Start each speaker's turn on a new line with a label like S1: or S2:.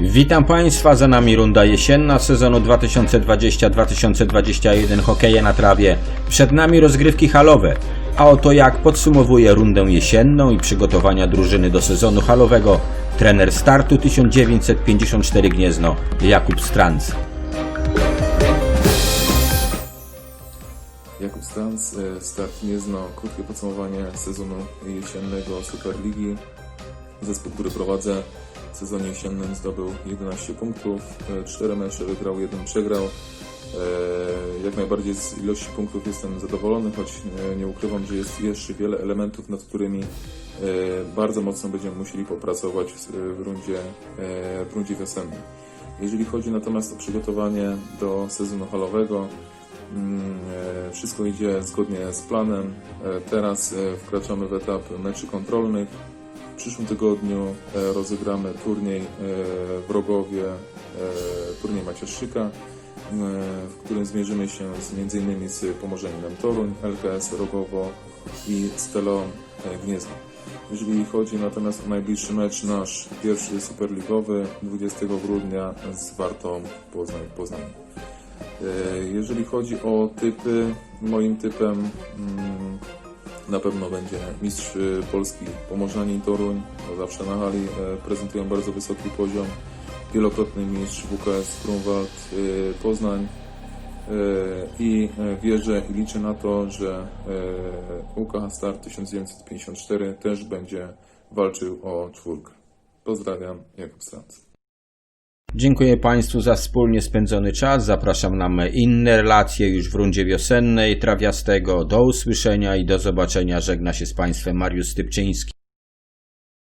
S1: Witam Państwa, za nami runda jesienna sezonu 2020-2021 hokeja na trawie. Przed nami rozgrywki halowe. A oto jak podsumowuje rundę jesienną i przygotowania drużyny do sezonu halowego trener startu 1954 Gniezno Jakub Stranc.
S2: Jakub Stans, e, start Gniezno, krótkie podsumowanie sezonu jesiennego Superligi. Zespół, który prowadzę w sezonie jesiennym zdobył 11 punktów, 4 mecze wygrał, 1 przegrał. E, Jak najbardziej z ilości punktów jestem zadowolony, choć e, nie ukrywam, że jest jeszcze wiele elementów, nad którymi e, bardzo mocno będziemy musieli popracować w rundzie, e, w rundzie wiosennej. Jeżeli chodzi natomiast o przygotowanie do sezonu halowego, Mm, e, Wszystko idzie zgodnie z planem. E, Teraz e, wkraczamy w etap meczy kontrolnych. W przyszłym tygodniu e, rozegramy turniej e, w Rogowie, e, turniej Macierszyka, e, w którym zmierzymy się z, m.in. z Pomorzeniem Toruń, LKS Rogowo i Stelą Gniezno. Jeżeli chodzi natomiast o najbliższy mecz, nasz pierwszy superligowy 20 grudnia z Wartą Poznań. E, Jeżeli chodzi o typy, moim typem mm, na pewno będzie mistrz e, Polski Pomorzanin Toruń, bo zawsze na hali e, prezentują bardzo wysoki poziom. Wielokrotny mistrz WKS Grunwald e, Poznań E, i e, wierzę i liczę na to, że UKH Start 1954 też będzie walczył o czwórkę. Pozdrawiam, Jakub Stranc.
S1: Dziękuję Państwu za wspólnie spędzony czas. Zapraszam na inne relacje już w rundzie wiosennej trawiastego. Do usłyszenia i do zobaczenia. Żegna się z Państwem Mariusz Stypczyński.